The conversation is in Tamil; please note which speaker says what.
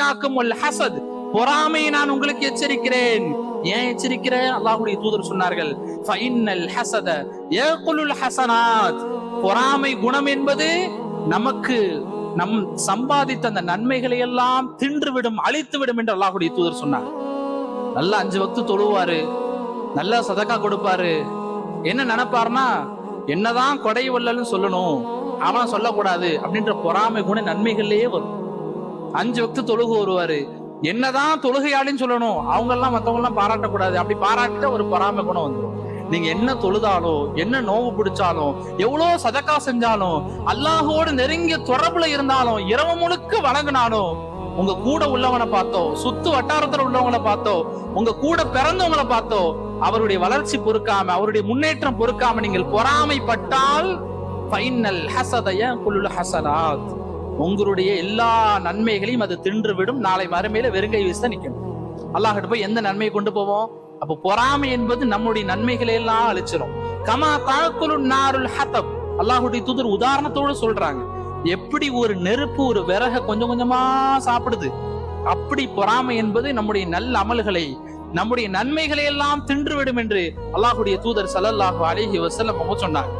Speaker 1: ஈயாக்கும் ஹசத். பொறாமையை நான் உங்களுக்கு எச்சரிக்கிறேன். ஏன் எச்சரிக்கிறேன்? அல்லாஹுடைய தூதர் சொன்னார்கள் ஃபைனல் ஹசத ஏகுலுல் ஹசனாத். பொறாமை குணம் என்பது நமக்கு நம் சம்பாதித்த அந்த நன்மைகளை எல்லாம் தின்றுவிடும் அழித்துவிடும் என்று அல்லாஹுடைய தூதர் சொன்னார். நல்லா அஞ்சு வக்து தொழுவாரு நல்லா சதக்கா கொடுப்பாரு. என்ன நினைப்பாருன்னா என்னதான் கொடை வல்லல்னு சொல்லணும் அவன் சொல்லக்கூடாது அப்படின்ற பொறாமை குண நன்மைகள்லயே வரும். அஞ்சு வக்து தொழுகு வருவாரு. என்னதான் தொழுகையாளின்னு சொல்லணும் அவங்க எல்லாம் மத்தவங்க எல்லாம் பாராட்டக்கூடாது. அப்படி பாராட்டிட்ட ஒரு பொறாமை குணம் வந்துடும் நீங்க என்ன தொழுதாலும் என்ன நோவு பிடிச்சாலும் எவ்வளவு சதக்கா செஞ்சாலும் அல்லாஹோடு நெருங்கிய தொடர்புல இருந்தாலும் இரவு முழுக்க வணங்கினாலும் உங்க கூட உள்ளவனை பார்த்தோ சுத்து வட்டாரத்துல உள்ளவங்களை பார்த்தோ உங்க கூட பிறந்தவங்களை பார்த்தோ அவருடைய வளர்ச்சி பொறுக்காம அவருடைய முன்னேற்றம் பொறுக்காம நீங்கள் பொறாமைப்பட்டால் ஃபைனல் ஹசதைய குழு ஹசராத் உங்களுடைய எல்லா நன்மைகளையும் அது தின்று விடும் நாளை மறுமையில வெறுங்கை வீச நிற்கணும் அல்லாஹிட்ட போய் எந்த நன்மையை கொண்டு போவோம்? அப்ப பொறாமை என்பது நம்முடைய நன்மைகளை எல்லாம் அழிச்சிடும் கமா தாக்குலு நாருல் ஹத்தப் அல்லாஹுடைய தூதர் உதாரணத்தோடு சொல்றாங்க. எப்படி ஒரு நெருப்பு ஒரு விறக கொஞ்சம் கொஞ்சமா சாப்பிடுது? அப்படி பொறாமை என்பது நம்முடைய நல்ல அமல்களை நம்முடைய நன்மைகளை எல்லாம் தின்றுவிடும் என்று அல்லாஹுடைய தூதர் சல்லல்லாஹு அலிஹி வசல்லம் சொன்னாங்க.